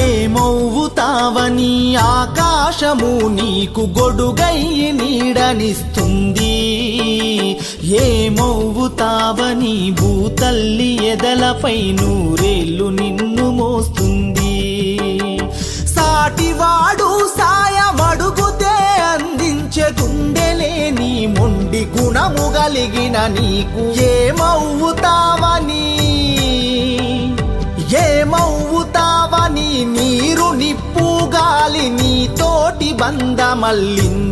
ఏమవుతావని ఆకాశము నీకు గొడుగై నీడనిస్తుంది. ఏమవుతావని భూతల్లి ఎదలపై నూరేళ్ళు నిన్ను మోస్తుంది. సాటివాడు సాయమడుగుతే అందించే గుండెలేని మొండి గుణము కలిగిన నీకు. ఏమవుతావని ఏమవు నీరు నిప్పు గాలి నీతోటి బంధమల్లింది.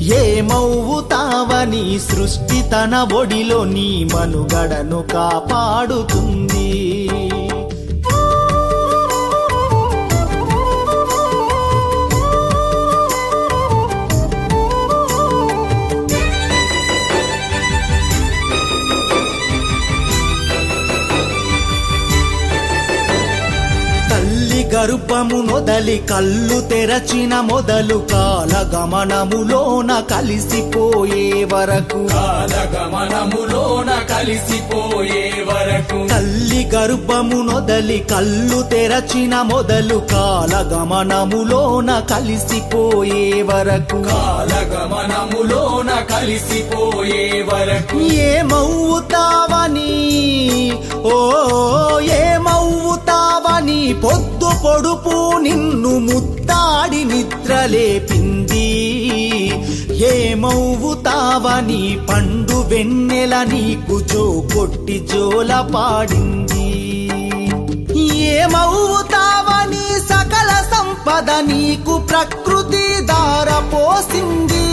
ఏమవుతావని సృష్టి తన ఒడిలో నీ మనుగడను కాపాడుతుంది. గర్భము నొదలి కళ్ళు తెరచిన మొదలు కాల గమనములోన కలిసిపోయే వరకు. కాలగమనములోన కలిసిపోయే వరకు. తల్లి గర్భము నొదలి కళ్ళు తెరచిన మొదలు కాల గమనములోన కలిసిపోయే వరకు. కాలగమనములోన కలిసిపోయే వరకు. ఏమవుతావని ఓ ఏమవుతావని పొద్దు పొడుపు నిన్ను ముత్తాడి నిద్రలేపింది ఏమవుతావని పండు వెన్నెల నీకు జో కొట్టి జోల పాడింది. ఏమవుతావని సకల సంపద నీకు ప్రకృతి దార పోసింది.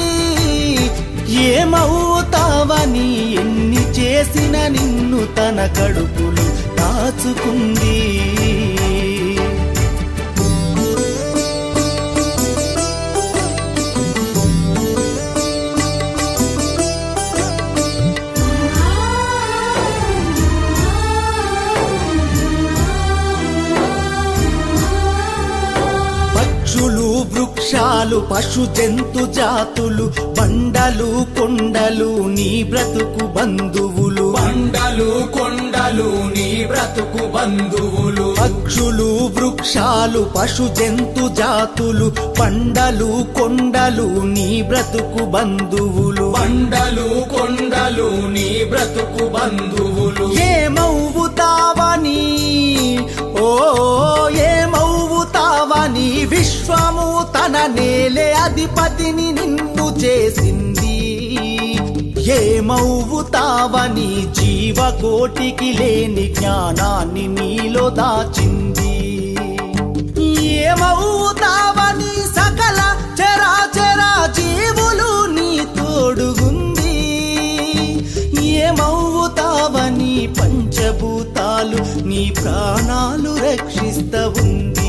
ఏమవుతావని ఎన్ని చేసిన నిన్ను తన కడుపులు దాచుకుంది. పక్షులు వృక్షాలు పశు జంతు జాతులు బండలు కొండలు నీ బ్రతుకు బంధువులు. బండలు కొండలు నీ బ్రతుకు బంధువులు. పక్షులు వృక్షాలు పశు జంతు జాతులు బండలు కొండలు నీ బ్రతుకు బంధువులు. బండలు కొండలు నీ బ్రతుకు బంధువులు. ఏమవుతావని? ఓ ఈ విశ్వము తన నేలే అధిపతిని నిన్ను చేసింది. ఏమవుతావని జీవకోటికి లేని జ్ఞానాన్ని నీలో దాచింది. ఏమవుతావని సకల చరాచరా జీవులు నీ తోడుగుంది. ఏమవుతావని పంచభూతాలు నీ ప్రాణాలు రక్షిస్తవుంది.